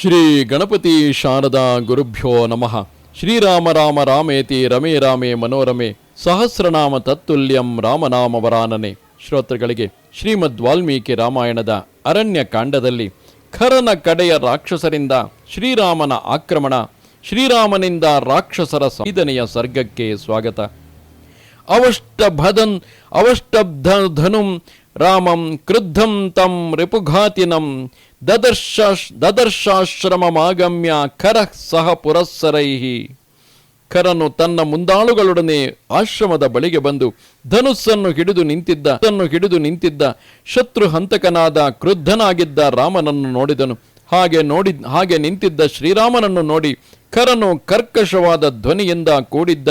ಶ್ರೀ ಗಣಪತಿ ಶಾರದಾ ಗುರುಭ್ಯೋ ನಮಃ. ಶ್ರೀರಾಮ ರಾಮ ರಾಮೇತಿ ರಮೇ ರಾಮೇ ಮನೋರಮೆ ಸಹಸ್ರನಾಮ ತತ್ತುಲ್ಯಂ ರಾಮನಾಮ ವರಾನನೆ. ಶ್ರೋತೃಗಳಿಗೆ ಶ್ರೀಮದ್ ವಾಲ್ಮೀಕಿ ರಾಮಾಯಣದ ಅರಣ್ಯ ಕಾಂಡದಲ್ಲಿ ಖರನ ಕಡೆಯ ರಾಕ್ಷಸರಿಂದ ಶ್ರೀರಾಮನ ಆಕ್ರಮಣ, ಶ್ರೀರಾಮನಿಂದ ರಾಕ್ಷಸರ ಸಂವೇದನೆಯ ಸರ್ಗಕ್ಕೆ ಸ್ವಾಗತ. ಅವಷ್ಟಭದನ್ ಅವಷ್ಟಬ್ಧ ಧನುಂ, ರಾಮಂ ಕ್ರುದ್ಧಂ ತಂ ರಿಪುಘಾತಿನಂ ದದರ್ಶ ದದರ್ಶಾಶ್ರಮಮಾಗಮ್ಯ ಕರ ಸಹ ಪುರಸ್ಸರೈಹಿ ಕರನು ತನ್ನ ಮುಂದಾಳುಗಳೊಡನೆ ಆಶ್ರಮದ ಬಳಿಗೆ ಬಂದು ಧನುಸ್ಸನ್ನು ಹಿಡಿದು ನಿಂತಿದ್ದ ಹಿಡಿದು ನಿಂತಿದ್ದ ಶತ್ರು ಹಂತಕನಾದ ಕ್ರುದ್ಧನಾಗಿದ್ದ ರಾಮನನ್ನು ನೋಡಿದನು. ಹಾಗೆ ನೋಡಿ, ಹಾಗೆ ನಿಂತಿದ್ದ ಶ್ರೀರಾಮನನ್ನು ನೋಡಿ ಕರನು ಕರ್ಕಶವಾದ ಧ್ವನಿಯಿಂದ ಕೂಡಿದ್ದ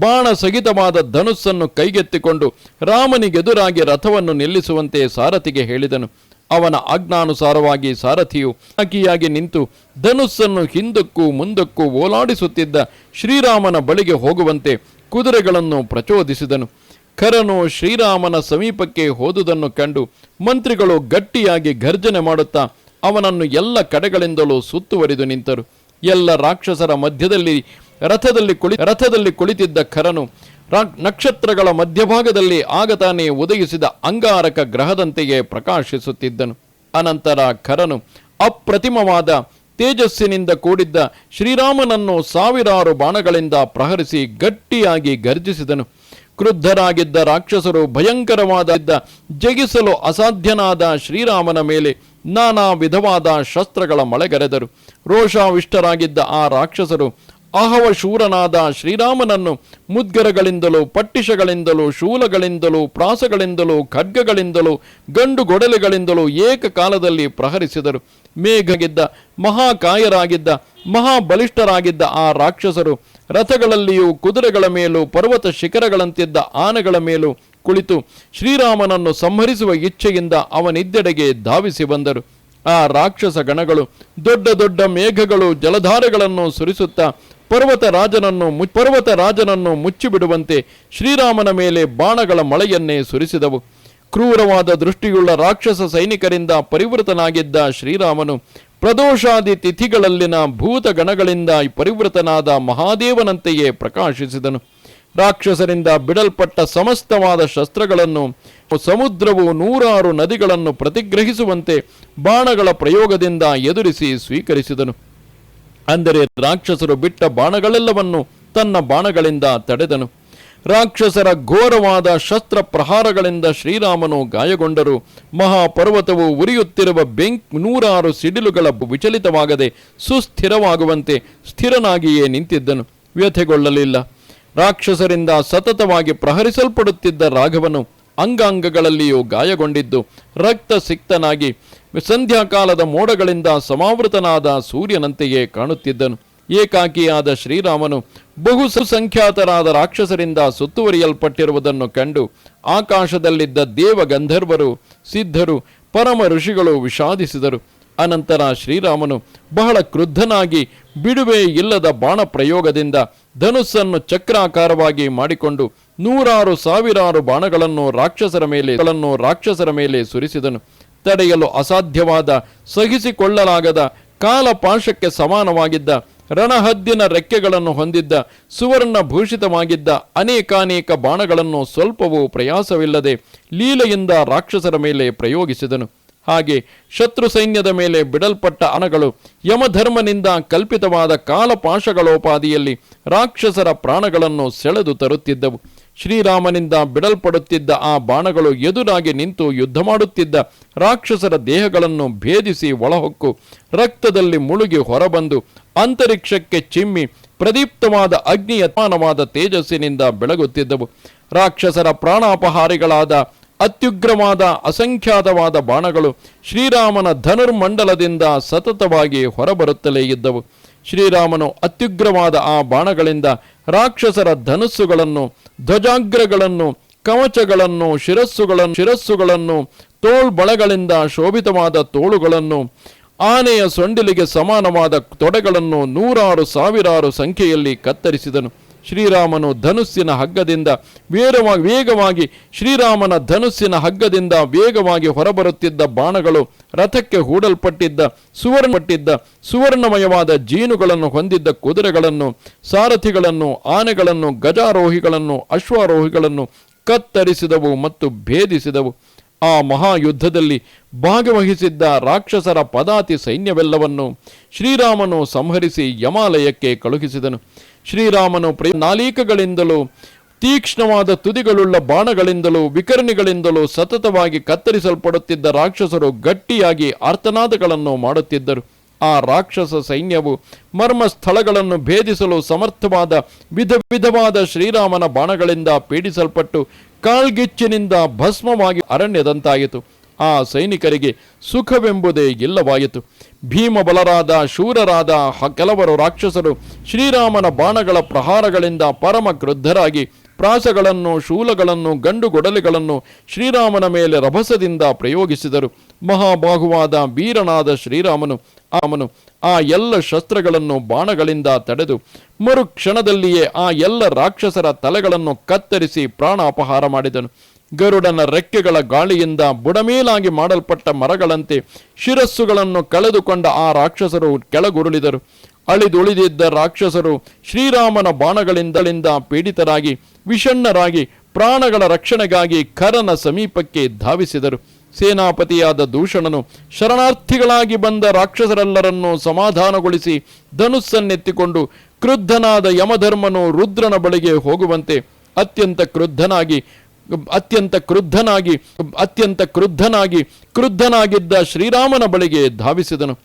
ಬಾಣ ಸಹಿತವಾದ ಧನುಸ್ಸನ್ನು ಕೈಗೆತ್ತಿಕೊಂಡು ರಾಮನಿಗೆದುರಾಗಿ ರಥವನ್ನು ನಿಲ್ಲಿಸುವಂತೆ ಸಾರಥಿಗೆ ಹೇಳಿದನು. ಅವನ ಆಜ್ಞಾನುಸಾರವಾಗಿ ಸಾರಥಿಯು ಅಕಿಯಾಗಿ ನಿಂತು ಧನುಸ್ಸನ್ನು ಹಿಂದಕ್ಕೂ ಮುಂದಕ್ಕೂ ಓಲಾಡಿಸುತ್ತಿದ್ದ ಶ್ರೀರಾಮನ ಬಳಿಗೆ ಹೋಗುವಂತೆ ಕುದುರೆಗಳನ್ನು ಪ್ರಚೋದಿಸಿದನು. ಕರನು ಶ್ರೀರಾಮನ ಸಮೀಪಕ್ಕೆ ಹೋದುದನ್ನು ಕಂಡು ಮಂತ್ರಿಗಳು ಗಟ್ಟಿಯಾಗಿ ಗರ್ಜನೆ ಮಾಡುತ್ತಾ ಅವನನ್ನು ಎಲ್ಲ ಕಡೆಗಳಿಂದಲೂ ಸುತ್ತುವರಿದು ನಿಂತರು. ಎಲ್ಲ ರಾಕ್ಷಸರ ಮಧ್ಯದಲ್ಲಿ ರಥದಲ್ಲಿ ಕುಳಿ, ರಥದಲ್ಲಿ ಕುಳಿತಿದ್ದ ಖರನು ನಕ್ಷತ್ರಗಳ ಮಧ್ಯಭಾಗದಲ್ಲಿ ಆಗ ತಾನೇ ಉದಯಿಸಿದ ಅಂಗಾರಕ ಗ್ರಹದಂತೆಯೇ ಪ್ರಕಾಶಿಸುತ್ತಿದ್ದನು. ಅನಂತರ ಖರನು ಅಪ್ರತಿಮವಾದ ತೇಜಸ್ಸಿನಿಂದ ಕೂಡಿದ್ದ ಶ್ರೀರಾಮನನ್ನು ಸಾವಿರಾರು ಬಾಣಗಳಿಂದ ಪ್ರಹರಿಸಿ ಗಟ್ಟಿಯಾಗಿ ಗರ್ಜಿಸಿದನು. ಕ್ರುದ್ಧರಾಗಿದ್ದ ರಾಕ್ಷಸರು ಭಯಂಕರವಾದ ಜಗಿಸಲು ಅಸಾಧ್ಯನಾದ ಶ್ರೀರಾಮನ ಮೇಲೆ ನಾನಾ ವಿಧವಾದ ಶಸ್ತ್ರಗಳ ಮಳೆಗರೆದರು. ರೋಷಾವಿಷ್ಟರಾಗಿದ್ದ ಆ ರಾಕ್ಷಸರು ಅಹವ ಶೂರನಾದ ಶ್ರೀರಾಮನನ್ನು ಮುದ್ಗರಗಳಿಂದಲೂ ಪಟ್ಟಿಷಗಳಿಂದಲೂ ಶೂಲಗಳಿಂದಲೂ, ಪ್ರಾಸಗಳಿಂದಲೂ, ಖಡ್ಗಗಳಿಂದಲೂ ಗಂಡು ಗೊಡಲೆಗಳಿಂದಲೂ ಏಕಕಾಲದಲ್ಲಿ ಪ್ರಹರಿಸಿದರು. ಮೇಘಗಿದ್ದ, ಮಹಾಕಾಯರಾಗಿದ್ದ, ಮಹಾಬಲಿಷ್ಠರಾಗಿದ್ದ ಆ ರಾಕ್ಷಸರು ರಥಗಳಲ್ಲಿಯೂ ಕುದುರೆಗಳ ಮೇಲೂ, ಪರ್ವತ ಶಿಖರಗಳಂತಿದ್ದ ಆನೆಗಳ ಮೇಲೂ ಕುಳಿತು ಶ್ರೀರಾಮನನ್ನು ಸಂಹರಿಸುವ ಇಚ್ಛೆಯಿಂದ ಅವನಿದ್ದೆಡೆಗೆ ಧಾವಿಸಿ ಬಂದರು. ಆ ರಾಕ್ಷಸ ಗಣಗಳು ದೊಡ್ಡ ದೊಡ್ಡ ಮೇಘಗಳು, ಜಲಧಾರೆಗಳನ್ನು ಸುರಿಸುತ್ತಾ ಪರ್ವತ ರಾಜನನ್ನು ಪರ್ವತ ರಾಜನನ್ನು ಮುಚ್ಚಿಬಿಡುವಂತೆ ಶ್ರೀರಾಮನ ಮೇಲೆ ಬಾಣಗಳ ಮಳೆಯನ್ನೇ ಸುರಿಸಿದವು. ಕ್ರೂರವಾದ ದೃಷ್ಟಿಯುಳ್ಳ ರಾಕ್ಷಸ ಸೈನಿಕರಿಂದ ಪರಿವೃತನಾಗಿದ್ದ ಶ್ರೀರಾಮನು ಪ್ರದೋಷಾದಿ ತಿಥಿಗಳಲ್ಲಿನ ಭೂತ ಗಣಗಳಿಂದ ಪರಿವೃತನಾದ ಮಹಾದೇವನಂತೆಯೇ ಪ್ರಕಾಶಿಸಿದನು. ರಾಕ್ಷಸರಿಂದ ಬಿಡಲ್ಪಟ್ಟ ಸಮಸ್ತವಾದ ಶಸ್ತ್ರಗಳನ್ನು, ಸಮುದ್ರವು ನೂರಾರು ನದಿಗಳನ್ನು ಪ್ರತಿಗ್ರಹಿಸುವಂತೆ ಬಾಣಗಳ ಪ್ರಯೋಗದಿಂದ ಎದುರಿಸಿ ಸ್ವೀಕರಿಸಿದನು. ಅಂದರೆ ರಾಕ್ಷಸರು ಬಿಟ್ಟ ಬಾಣಗಳೆಲ್ಲವನ್ನು ತನ್ನ ಬಾಣಗಳಿಂದ ತಡೆದನು. ರಾಕ್ಷಸರ ಘೋರವಾದ ಶಸ್ತ್ರ ಪ್ರಹಾರಗಳಿಂದ ಶ್ರೀರಾಮನು ಗಾಯಗೊಂಡರು. ಮಹಾಪರ್ವತವು ಉರಿಯುತ್ತಿರುವ ಬೆಂಕ್ ನೂರಾರು ಸಿಡಿಲುಗಳ ವಿಚಲಿತವಾಗದೆ ಸುಸ್ಥಿರವಾಗುವಂತೆ ಸ್ಥಿರನಾಗಿಯೇ ನಿಂತಿದ್ದನು. ವ್ಯಥೆಗೊಳ್ಳಲಿಲ್ಲ. ರಾಕ್ಷಸರಿಂದ ಸತತವಾಗಿ ಪ್ರಹರಿಸಲ್ಪಡುತ್ತಿದ್ದ ರಾಘವನು ಅಂಗಾಂಗಗಳಲ್ಲಿಯೂ ಗಾಯಗೊಂಡಿದ್ದು ರಕ್ತ ಸಿಕ್ತನಾಗಿ ಸಂಧ್ಯಾಕಾಲದ ಮೋಡಗಳಿಂದ ಸಮಾವೃತನಾದ ಸೂರ್ಯನಂತೆಯೇ ಕಾಣುತ್ತಿದ್ದನು. ಏಕಾಕಿಯಾದ ಶ್ರೀರಾಮನು ಬಹು ಸುಸಂಖ್ಯಾತರಾದ ರಾಕ್ಷಸರಿಂದ ಸುತ್ತುವರಿಯಲ್ಪಟ್ಟಿರುವುದನ್ನು ಕಂಡು ಆಕಾಶದಲ್ಲಿದ್ದ ದೇವ ಗಂಧರ್ವರು ಸಿದ್ಧರು, ಪರಮ ಋಷಿಗಳು ವಿಷಾದಿಸಿದರು. ಅನಂತರ ಶ್ರೀರಾಮನು ಬಹಳ ಕ್ರುದ್ಧನಾಗಿ ಬಿಡುವೆ ಇಲ್ಲದ ಬಾಣ ಪ್ರಯೋಗದಿಂದ ಧನುಸ್ಸನ್ನು ಚಕ್ರಾಕಾರವಾಗಿ ಮಾಡಿಕೊಂಡು ನೂರಾರು ಸಾವಿರಾರು ಬಾಣಗಳನ್ನು ರಾಕ್ಷಸರ ಮೇಲೆ ರಾಕ್ಷಸರ ಮೇಲೆ ಸುರಿಸಿದನು. ತಡೆಯಲು ಅಸಾಧ್ಯವಾದ, ಸಹಿಸಿಕೊಳ್ಳಲಾಗದ, ಕಾಲಪಾಶಕ್ಕೆ ಸಮಾನವಾಗಿದ್ದ, ರಣಹದ್ದಿನ ರೆಕ್ಕೆಗಳನ್ನು ಹೊಂದಿದ್ದ ಸುವರ್ಣ ಭೂಷಿತವಾಗಿದ್ದ ಅನೇಕಾನೇಕ ಬಾಣಗಳನ್ನು ಸ್ವಲ್ಪವೂ ಪ್ರಯಾಸವಿಲ್ಲದೆ ಲೀಲೆಯಿಂದ ರಾಕ್ಷಸರ ಮೇಲೆ ಪ್ರಯೋಗಿಸಿದನು. ಹಾಗೆ ಶತ್ರು ಸೈನ್ಯದ ಮೇಲೆ ಬಿಡಲ್ಪಟ್ಟ ಅನಗಳು ಯಮಧರ್ಮನಿಂದ ಕಲ್ಪಿತವಾದ ಕಾಲಪಾಶಗಳೋಪಾದಿಯಲ್ಲಿ ರಾಕ್ಷಸರ ಪ್ರಾಣಗಳನ್ನು ಸೆಳೆದು ತರುತ್ತಿದ್ದವು. ಶ್ರೀರಾಮನಿಂದ ಬಿಡಲ್ಪಡುತ್ತಿದ್ದ ಆ ಬಾಣಗಳು ಎದುರಾಗಿ ನಿಂತು ಯುದ್ಧ ಮಾಡುತ್ತಿದ್ದ ರಾಕ್ಷಸರ ದೇಹಗಳನ್ನು ಭೇದಿಸಿ ಒಳಹೊಕ್ಕು, ರಕ್ತದಲ್ಲಿ ಮುಳುಗಿ ಹೊರಬಂದು ಅಂತರಿಕ್ಷಕ್ಕೆ ಚಿಮ್ಮಿ ಪ್ರದೀಪ್ತವಾದ ಅಗ್ನಿಯತ್ಮಾನವಾದ ತೇಜಸ್ಸಿನಿಂದ ಬೆಳಗುತ್ತಿದ್ದವು. ರಾಕ್ಷಸರ ಪ್ರಾಣಾಪಹಾರಿಗಳಾದ ಅತ್ಯುಗ್ರವಾದ, ಅಸಂಖ್ಯಾತವಾದ ಬಾಣಗಳು ಶ್ರೀರಾಮನ ಧನುರ್ಮಂಡಲದಿಂದ ಸತತವಾಗಿ ಹೊರಬರುತ್ತಲೇ ಇದ್ದವು. ಶ್ರೀರಾಮನು ಅತ್ಯುಗ್ರವಾದ ಆ ಬಾಣಗಳಿಂದ ರಾಕ್ಷಸರ ಧನುಸ್ಸುಗಳನ್ನು, ಧ್ವಜಾಗ್ರಗಳನ್ನು, ಕವಚಗಳನ್ನು, ಶಿರಸ್ಸುಗಳನ್ನು ಶಿರಸ್ಸುಗಳನ್ನು ತೋಳ್ಬಳಗಳಿಂದ ಶೋಭಿತವಾದ ತೋಳುಗಳನ್ನು, ಆನೆಯ ಸೊಂಡಿಲಿಗೆ ಸಮಾನವಾದ ತೊಡೆಗಳನ್ನು ನೂರಾರು ಸಾವಿರಾರು ಸಂಖ್ಯೆಯಲ್ಲಿ ಕತ್ತರಿಸಿದನು. ಶ್ರೀರಾಮನು ಧನುಸ್ಸಿನ ಹಗ್ಗದಿಂದ ವೇಗವಾಗಿ ವೇಗವಾಗಿ, ಶ್ರೀರಾಮನ ಧನುಸ್ಸಿನ ಹಗ್ಗದಿಂದ ವೇಗವಾಗಿ ಹೊರಬರುತ್ತಿದ್ದ ಬಾಣಗಳು ರಥಕ್ಕೆ ಹೂಡಲ್ಪಟ್ಟಿದ್ದ, ಸುವರ್ಣಪಟ್ಟಿದ್ದ, ಸುವರ್ಣಮಯವಾದ ಜೀನುಗಳನ್ನು ಹೊಂದಿದ್ದ ಕುದುರೆಗಳನ್ನು, ಸಾರಥಿಗಳನ್ನು, ಆನೆಗಳನ್ನು, ಗಜಾರೋಹಿಗಳನ್ನು, ಅಶ್ವಾರೋಹಿಗಳನ್ನು ಕತ್ತರಿಸಿದವು ಮತ್ತು ಭೇದಿಸಿದವು. ಆ ಮಹಾಯುದ್ಧದಲ್ಲಿ ಭಾಗವಹಿಸಿದ್ದ ರಾಕ್ಷಸರ ಪದಾತಿ ಸೈನ್ಯವೆಲ್ಲವನ್ನು ಶ್ರೀರಾಮನು ಸಂಹರಿಸಿ ಯಮಾಲಯಕ್ಕೆ ಕಳುಹಿಸಿದನು. ಶ್ರೀರಾಮನು ಪ್ರ ನಾಲೀಕಗಳಿಂದಲೂ, ತೀಕ್ಷ್ಣವಾದ ತುದಿಗಳುಳ್ಳ ಬಾಣಗಳಿಂದಲೂ, ವಿಕರ್ಣಿಗಳಿಂದಲೂ ಸತತವಾಗಿ ಕತ್ತರಿಸಲ್ಪಡುತ್ತಿದ್ದ ರಾಕ್ಷಸರು ಗಟ್ಟಿಯಾಗಿ ಆರ್ತನಾದಗಳನ್ನು ಮಾಡುತ್ತಿದ್ದರು. ಆ ರಾಕ್ಷಸ ಸೈನ್ಯವು ಮರ್ಮ ಸ್ಥಳಗಳನ್ನು ಭೇದಿಸಲು ಸಮರ್ಥವಾದ ವಿಧ ವಿಧವಾದ ಶ್ರೀರಾಮನ ಬಾಣಗಳಿಂದ ಪೀಡಿಸಲ್ಪಟ್ಟು ಕಾಳ್ಗಿಚ್ಚಿನಿಂದ ಭಸ್ಮವಾಗಿ ಅರಣ್ಯದಂತಾಯಿತು. ಆ ಸೈನಿಕರಿಗೆ ಸುಖವೆಂಬುದೇ ಇಲ್ಲವಾಯಿತು. ಭೀಮಬಲರಾದ, ಶೂರರಾದ ಹ- ಕೆಲವರು ರಾಕ್ಷಸರು ಶ್ರೀರಾಮನ ಬಾಣಗಳ ಪ್ರಹಾರಗಳಿಂದ ಪರಮ ಕ್ರುದ್ಧರಾಗಿ ಪ್ರಾಸಗಳನ್ನು, ಶೂಲಗಳನ್ನು ಗಂಡು ಗೊಡಲಿಗಳನ್ನು ಶ್ರೀರಾಮನ ಮೇಲೆ ರಭಸದಿಂದ ಪ್ರಯೋಗಿಸಿದರು. ಮಹಾಬಾಹುವಾದ ವೀರನಾದ ಶ್ರೀರಾಮನು ಆಮನು ಆ ಎಲ್ಲ ಶಸ್ತ್ರಗಳನ್ನು ಬಾಣಗಳಿಂದ ತಡೆದು ಮರುಕ್ಷಣದಲ್ಲಿಯೇ ಆ ಎಲ್ಲ ರಾಕ್ಷಸರ ತಲೆಗಳನ್ನು ಕತ್ತರಿಸಿ ಪ್ರಾಣ ಅಪಹಾರ ಮಾಡಿದನು. ಗರುಡನ ರೆಕ್ಕೆಗಳ ಗಾಳಿಯಿಂದ ಬುಡಮೇಲಾಗಿ ಮಾಡಲ್ಪಟ್ಟ ಮರಗಳಂತೆ ಶಿರಸ್ಸುಗಳನ್ನು ಕಳೆದುಕೊಂಡ ಆ ರಾಕ್ಷಸರು ಕೆಳಗುರುಳಿದರು. ಅಳಿದುಳಿದಿದ್ದ ರಾಕ್ಷಸರು ಶ್ರೀರಾಮನ ಬಾಣಗಳಿಂದಳಿಂದ ಪೀಡಿತರಾಗಿ, ವಿಷಣ್ಣರಾಗಿ, ಪ್ರಾಣಗಳ ರಕ್ಷಣೆಗಾಗಿ ಖರನ ಸಮೀಪಕ್ಕೆ ಧಾವಿಸಿದರು. ಸೇನಾಪತಿಯಾದ ದೂಷಣನು ಶರಣಾರ್ಥಿಗಳಾಗಿ ಬಂದ ರಾಕ್ಷಸರೆಲ್ಲರನ್ನೂ ಸಮಾಧಾನಗೊಳಿಸಿ ಧನುಸ್ಸನ್ನೆತ್ತಿಕೊಂಡು ಕ್ರುದ್ಧನಾದ ಯಮಧರ್ಮನು ರುದ್ರನ ಬಳಿಗೆ ಹೋಗುವಂತೆ ಅತ್ಯಂತ ಕ್ರುದ್ಧನಾಗಿ ಅತ್ಯಂತ ಕ್ರುದ್ಧನಾಗಿ ಅತ್ಯಂತ ಕ್ರುದ್ಧನಾಗಿ, ಕ್ರುದ್ಧನಾಗಿದ್ದ ಶ್ರೀರಾಮನ ಬಳಿಗೆ ಧಾವಿಸಿದನು.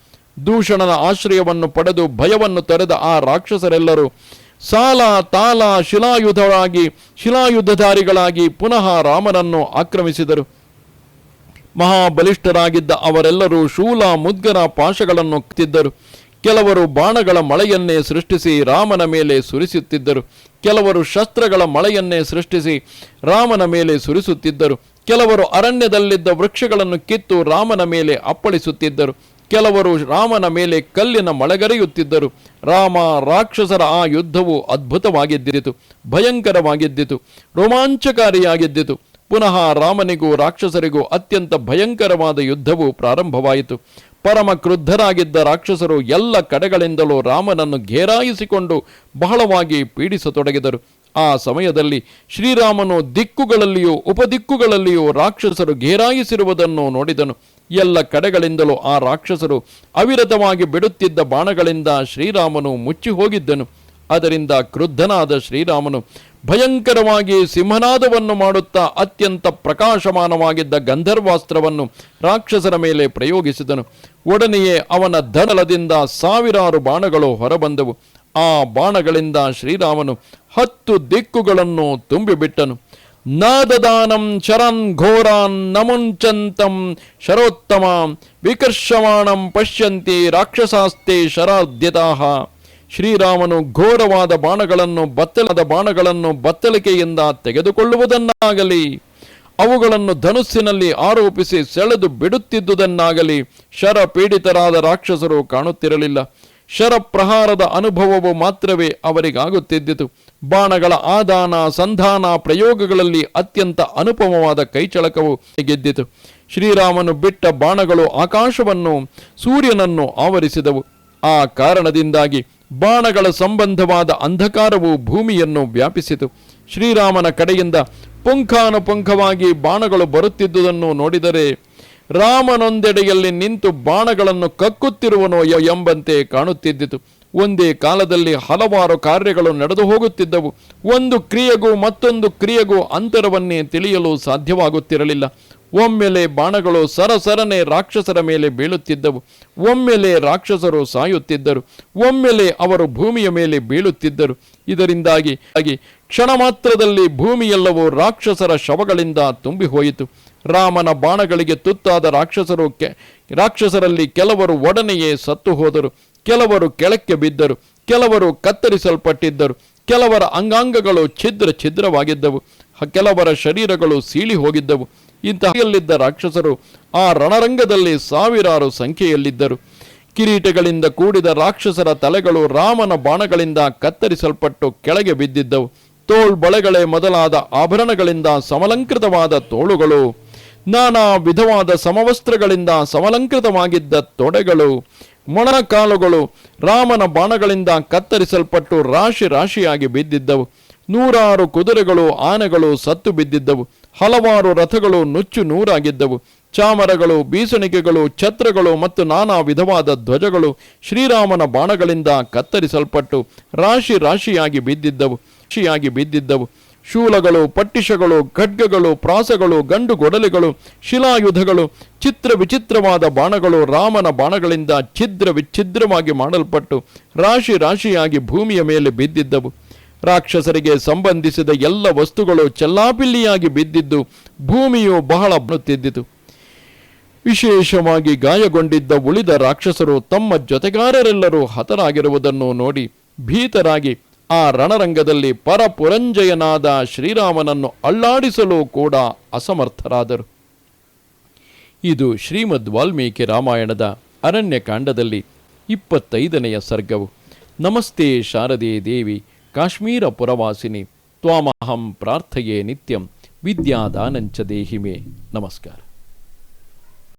ದೂಷಣನ ಆಶ್ರಯವನ್ನು ಪಡೆದು ಭಯವನ್ನು ತೊರೆದ ಆ ರಾಕ್ಷಸರೆಲ್ಲರೂ ಸಾಲ ತಾಲ ಶಿಲಾಯುಧವಾಗಿ ಶಿಲಾಯುದ್ಧಧಾರಿಗಳಾಗಿ ಪುನಃ ರಾಮನನ್ನು ಆಕ್ರಮಿಸಿದರು. ಮಹಾಬಲಿಷ್ಠರಾಗಿದ್ದ ಅವರೆಲ್ಲರೂ ಶೂಲ ಮುದ್ಗರ ಪಾಶಗಳನ್ನು ತಿದ್ದರು. ಕೆಲವರು ಬಾಣಗಳ ಮಳೆಯನ್ನೇ ಸೃಷ್ಟಿಸಿ ರಾಮನ ಮೇಲೆ ಸುರಿಸುತ್ತಿದ್ದರು. ಕೆಲವರು ಶಸ್ತ್ರಗಳ ಮಳೆಯನ್ನೇ ಸೃಷ್ಟಿಸಿ ರಾಮನ ಮೇಲೆ ಸುರಿಸುತ್ತಿದ್ದರು. ಕೆಲವರು ಅರಣ್ಯದಲ್ಲಿದ್ದ ವೃಕ್ಷಗಳನ್ನು ಕಿತ್ತು ರಾಮನ ಮೇಲೆ ಅಪ್ಪಳಿಸುತ್ತಿದ್ದರು. ಕೆಲವರು ರಾಮನ ಮೇಲೆ ಕಲ್ಲಿನ ಮಳೆಗರೆಯುತ್ತಿದ್ದರು. ರಾಮ ರಾಕ್ಷಸರ ಆ ಯುದ್ಧವು ಅದ್ಭುತವಾಗಿದ್ದಿತು, ಭಯಂಕರವಾಗಿದ್ದಿತು, ರೋಮಾಂಚಕಾರಿಯಾಗಿದ್ದಿತು. ಪುನಃ ರಾಮನಿಗೂ ರಾಕ್ಷಸರಿಗೂ ಅತ್ಯಂತ ಭಯಂಕರವಾದ ಯುದ್ಧವು ಪ್ರಾರಂಭವಾಯಿತು. ಪರಮ ಕ್ರುದ್ಧರಾಗಿದ್ದ ರಾಕ್ಷಸರು ಎಲ್ಲ ಕಡೆಗಳಿಂದಲೂ ರಾಮನನ್ನು ಘೇರಾಯಿಸಿಕೊಂಡು ಬಹಳವಾಗಿ ಪೀಡಿಸತೊಡಗಿದರು. ಆ ಸಮಯದಲ್ಲಿ ಶ್ರೀರಾಮನು ದಿಕ್ಕುಗಳಲ್ಲಿಯೂ ಉಪದಿಕ್ಕುಗಳಲ್ಲಿಯೂ ರಾಕ್ಷಸರು ಘೇರಾಯಿಸಿರುವುದನ್ನು ನೋಡಿದನು. ಎಲ್ಲ ಕಡೆಗಳಿಂದಲೂ ಆ ರಾಕ್ಷಸರು ಅವಿರತವಾಗಿ ಬಿಡುತ್ತಿದ್ದ ಬಾಣಗಳಿಂದ ಶ್ರೀರಾಮನು ಮುಚ್ಚಿ ಹೋಗಿದ್ದನು ಅದರಿಂದ ಕ್ರುದ್ಧನಾದ ಶ್ರೀರಾಮನು ಭಯಂಕರವಾಗಿ ಸಿಂಹನಾದವನ್ನು ಮಾಡುತ್ತಾ ಅತ್ಯಂತ ಪ್ರಕಾಶಮಾನವಾಗಿದ್ದ ಗಂಧರ್ವಾಸ್ತ್ರವನ್ನು ರಾಕ್ಷಸರ ಮೇಲೆ ಪ್ರಯೋಗಿಸಿದನು. ಒಡನೆಯೇ ಅವನ ಧನಲದಿಂದ ಸಾವಿರಾರು ಬಾಣಗಳು ಹೊರಬಂದವು. ಆ ಬಾಣಗಳಿಂದ ಶ್ರೀರಾಮನು ಹತ್ತು ದಿಕ್ಕುಗಳನ್ನು ತುಂಬಿಬಿಟ್ಟನು. ನಾದದಾನಂ ಶರನ್ ಘೋರಾನ್ ನಮುಂಚಂತಂ ಶರೋತ್ತಮ ವಿಕರ್ಷಮಾಣಂ ಪಶ್ಯಂತಿ ರಾಕ್ಷಸಾಸ್ತೆ ಶರಾದ್ಯತಾಹ ಶ್ರೀರಾಮನು ಘೋರವಾದ ಬಾಣಗಳನ್ನು, ಬತ್ತಲದ ಬಾಣಗಳನ್ನು ಬತ್ತಲಿಕೆಯಿಂದ ತೆಗೆದುಕೊಳ್ಳುವುದನ್ನಾಗಲಿ, ಅವುಗಳನ್ನು ಧನುಸ್ಸಿನಲ್ಲಿ ಆರೋಪಿಸಿ ಸೆಳೆದು ಬಿಡುತ್ತಿದ್ದುದನ್ನಾಗಲಿ ಶರ ಪೀಡಿತರಾದ ರಾಕ್ಷಸರು ಕಾಣುತ್ತಿರಲಿಲ್ಲ. ಶರ ಪ್ರಹಾರದ ಅನುಭವವು ಮಾತ್ರವೇ ಅವರಿಗಾಗುತ್ತಿದ್ದಿತು. ಬಾಣಗಳ ಆದಾನ, ಸಂಧಾನ ಪ್ರಯೋಗಗಳಲ್ಲಿ ಅತ್ಯಂತ ಅನುಪಮವಾದ ಕೈಚಳಕವು ಗೆದ್ದಿತು. ಶ್ರೀರಾಮನು ಬಿಟ್ಟ ಬಾಣಗಳು ಆಕಾಶವನ್ನು ಸೂರ್ಯನನ್ನು ಆವರಿಸಿದವು. ಆ ಕಾರಣದಿಂದಾಗಿ ಬಾಣಗಳ ಸಂಬಂಧವಾದ ಅಂಧಕಾರವು ಭೂಮಿಯನ್ನು ವ್ಯಾಪಿಸಿತು. ಶ್ರೀರಾಮನ ಕಡೆಯಿಂದ ಪುಂಖಾನುಪುಂಖವಾಗಿ ಬಾಣಗಳು ಬರುತ್ತಿದ್ದುದನ್ನು ನೋಡಿದರೆ ರಾಮನೊಂದೆಡೆಯಲ್ಲಿ ನಿಂತು ಬಾಣಗಳನ್ನು ಕಕ್ಕುತ್ತಿರುವನೋ ಎಂಬಂತೆ ಕಾಣುತ್ತಿದ್ದಿತು. ಒಂದೇ ಕಾಲದಲ್ಲಿ ಹಲವಾರು ಕಾರ್ಯಗಳು ನಡೆದು ಹೋಗುತ್ತಿದ್ದವು. ಒಂದು ಕ್ರಿಯೆಗೂ ಮತ್ತೊಂದು ಕ್ರಿಯೆಗೂ ಅಂತರವನ್ನೇ ತಿಳಿಯಲು ಸಾಧ್ಯವಾಗುತ್ತಿರಲಿಲ್ಲ. ಒಮ್ಮೆಲೆ ಬಾಣಗಳು ಸರಸರನೆ ರಾಕ್ಷಸರ ಮೇಲೆ ಬೀಳುತ್ತಿದ್ದವು. ಒಮ್ಮೆಲೆ ರಾಕ್ಷಸರು ಸಾಯುತ್ತಿದ್ದರು. ಒಮ್ಮೆಲೆ ಅವರು ಭೂಮಿಯ ಮೇಲೆ ಬೀಳುತ್ತಿದ್ದರು. ಇದರಿಂದಾಗಿ ಹಾಗೆ ಕ್ಷಣ ಮಾತ್ರದಲ್ಲಿ ಭೂಮಿಯೆಲ್ಲವೂ ರಾಕ್ಷಸರ ಶವಗಳಿಂದ ತುಂಬಿ ಹೋಯಿತು ರಾಮನ ಬಾಣಗಳಿಗೆ ತುತ್ತಾದ ರಾಕ್ಷಸರು ರಾಕ್ಷಸರಲ್ಲಿ ಕೆಲವರು ಒಡನೆಯೇ ಸತ್ತು ಹೋದರು. ಕೆಲವರು ಕೆಳಕ್ಕೆ ಬಿದ್ದರು. ಕೆಲವರು ಕತ್ತರಿಸಲ್ಪಟ್ಟಿದ್ದರು. ಕೆಲವರ ಅಂಗಾಂಗಗಳು ಛಿದ್ರ ಛಿದ್ರವಾಗಿದ್ದವು. ಕೆಲವರ ಶರೀರಗಳು ಸೀಳಿ ಹೋಗಿದ್ದವು ಇಂತಹಲ್ಲಿದ್ದ ರಾಕ್ಷಸರು ಆ ರಣರಂಗದಲ್ಲಿ ಸಾವಿರಾರು ಸಂಖ್ಯೆಯಲ್ಲಿದ್ದರು. ಕಿರೀಟಗಳಿಂದ ಕೂಡಿದ ರಾಕ್ಷಸರ ತಲೆಗಳು ರಾಮನ ಬಾಣಗಳಿಂದ ಕತ್ತರಿಸಲ್ಪಟ್ಟು ಕೆಳಗೆ ಬಿದ್ದಿದ್ದವು. ತೋಳ್ಬಳೆಗಳೇ ಮೊದಲಾದ ಆಭರಣಗಳಿಂದ ಸಮಲಂಕೃತವಾದ ತೋಳುಗಳು, ನಾನಾ ವಿಧವಾದ ಸಮವಸ್ತ್ರಗಳಿಂದ ಸಮಲಂಕೃತವಾಗಿದ್ದ ತೊಡೆಗಳು, ಮೊಣಕಾಲುಗಳು ರಾಮನ ಬಾಣಗಳಿಂದ ಕತ್ತರಿಸಲ್ಪಟ್ಟು ರಾಶಿ ರಾಶಿಯಾಗಿ ಬಿದ್ದಿದ್ದವು. ನೂರಾರು ಕುದುರೆಗಳು, ಆನೆಗಳು ಸತ್ತು ಬಿದ್ದಿದ್ದವು. ಹಲವಾರು ರಥಗಳು ನುಚ್ಚು ನೂರಾಗಿದ್ದವು. ಚಾಮರಗಳು ಬೀಸಣಿಗೆಗಳು ಛತ್ರಗಳು ಮತ್ತು ನಾನಾ ವಿಧವಾದ ಧ್ವಜಗಳು ಶ್ರೀರಾಮನ ಬಾಣಗಳಿಂದ ಕತ್ತರಿಸಲ್ಪಟ್ಟು ರಾಶಿ ರಾಶಿಯಾಗಿ ಬಿದ್ದಿದ್ದವು ರಾಶಿಯಾಗಿ ಬಿದ್ದಿದ್ದವು. ಶೂಲಗಳು ಪಟ್ಟಿಷಗಳು ಖಡ್ಗಗಳು, ಪ್ರಾಸಗಳು ಗಂಡು ಗೊಡಲೆಗಳು ಶಿಲಾಯುಧಗಳು, ಚಿತ್ರ ವಿಚಿತ್ರವಾದ ಬಾಣಗಳು ರಾಮನ ಬಾಣಗಳಿಂದ ಛಿದ್ರ ವಿಚ್ಛಿದ್ರವಾಗಿ ಮಾಡಲ್ಪಟ್ಟು ರಾಶಿ ರಾಶಿಯಾಗಿ ಭೂಮಿಯ ಮೇಲೆ ಬಿದ್ದಿದ್ದವು. ರಾಕ್ಷಸರಿಗೆ ಸಂಬಂಧಿಸಿದ ಎಲ್ಲ ವಸ್ತುಗಳು ಚೆಲ್ಲಾಪಿಲ್ಲಿಯಾಗಿ ಬಿದ್ದಿದ್ದು ಭೂಮಿಯು ಬಹಳ ಬಳುತ್ತಿದ್ದಿತು ವಿಶೇಷವಾಗಿ ಗಾಯಗೊಂಡಿದ್ದ ಉಳಿದ ರಾಕ್ಷಸರು ತಮ್ಮ ಜೊತೆಗಾರರೆಲ್ಲರೂ ಹತರಾಗಿರುವುದನ್ನು ನೋಡಿ ಭೀತರಾಗಿ ಆ ರಣರಂಗದಲ್ಲಿ ಪರಪುರಂಜಯನಾದ ಶ್ರೀರಾಮನನ್ನು ಅಳ್ಳಾಡಿಸಲು ಕೂಡ ಅಸಮರ್ಥರಾದರು. ಇದು ಶ್ರೀಮದ್ ವಾಲ್ಮೀಕಿ ರಾಮಾಯಣದ ಅರಣ್ಯಕಾಂಡದಲ್ಲಿ ಇಪ್ಪತ್ತೈದನೆಯ ಸರ್ಗವು. ನಮಸ್ತೆ ಶಾರದೆ ದೇವಿ. काश्मीरपुरवासिनि त्वामहं प्रार्थये नित्यं विद्यादानञ्च देहि मे नमस्कारः